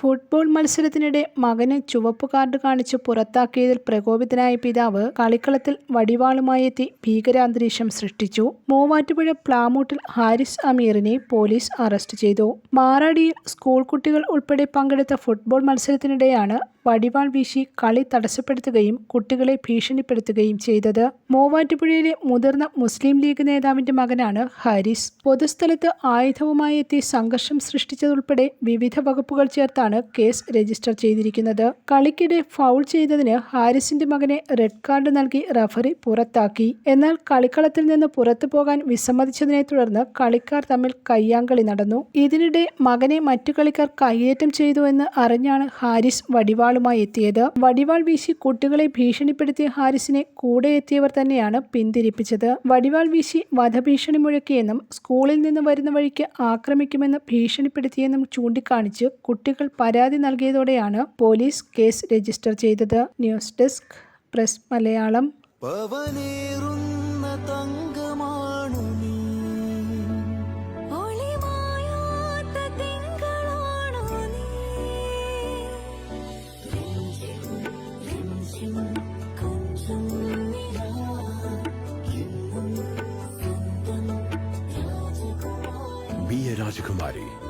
Football മത്സരത്തിനിടെ മകന് ചുവപ്പ് കാർഡ് കാണിച്ച് പുറത്താക്കിയതിൽ പ്രകോപിതനായ പിതാവ് കളിക്കളത്തിൽ വടിവാളുമായി എത്തി ഭീകരാന്തരീക്ഷം സൃഷ്ടിച്ചു. മൂവാറ്റുപുഴ പ്ലാമൂട്ടിൽ ഹാരിസ് അമീറിനെ പോലീസ് അറസ്റ്റ് ചെയ്തു. മാറാടിയിൽ സ്കൂൾ കുട്ടികൾ ഉൾപ്പെടെ പങ്കെടുത്ത ഫുട്ബോൾ മത്സരത്തിനിടെയാണ് വടിവാൾ വീശി കളി തടസ്സപ്പെടുത്തുകയും കുട്ടികളെ ഭീഷണിപ്പെടുത്തുകയും ചെയ്തത്. മൂവാറ്റുപുഴയിലെ മുതിർന്ന മുസ്ലിം ലീഗ് നേതാവിന്റെ മകനാണ് ഹാരിസ്. പൊതുസ്ഥലത്ത് ആയുധവുമായി എത്തി സംഘർഷം സൃഷ്ടിച്ചതുൾപ്പെടെ വിവിധ വകുപ്പുകൾ ചേർത്താണ് കേസ് രജിസ്റ്റർ ചെയ്തിരിക്കുന്നത്. കളിക്കിടെ ഫൗൾ ചെയ്തതിന് ഹാരിസിന്റെ മകനെ റെഡ് കാർഡ് നൽകി റഫറി പുറത്താക്കി. എന്നാൽ കളിക്കളത്തിൽ നിന്ന് പുറത്തു പോകാൻ വിസമ്മതിച്ചതിനെ തുടർന്ന് കളിക്കാർ തമ്മിൽ കയ്യാങ്കളി നടന്നു. ഇതിനിടെ മകനെ മറ്റു കളിക്കാർ കയ്യേറ്റം ചെയ്തു എന്ന് അറിഞ്ഞാണ് ഹാരിസ് വടിവാളുമായി എത്തിയത്. വടിവാൾ വീശി കുട്ടികളെ ഭീഷണിപ്പെടുത്തിയ ഹാരിസിനെ കൂടെ എത്തിയവർ തന്നെയാണ് പിന്തിരിപ്പിച്ചത്. വടിവാൾ വീശി വധഭീഷണി മുഴക്കിയെന്നും സ്കൂളിൽ നിന്ന് വരുന്ന വഴിക്ക് ആക്രമിക്കുമെന്ന് ഭീഷണിപ്പെടുത്തിയെന്നും ചൂണ്ടിക്കാണിച്ച് കുട്ടികൾ പരാതി നൽകിയതോടെയാണ് പോലീസ് കേസ് രജിസ്റ്റർ ചെയ്തത്. News desk press Malayalam. Be a Rajakumari.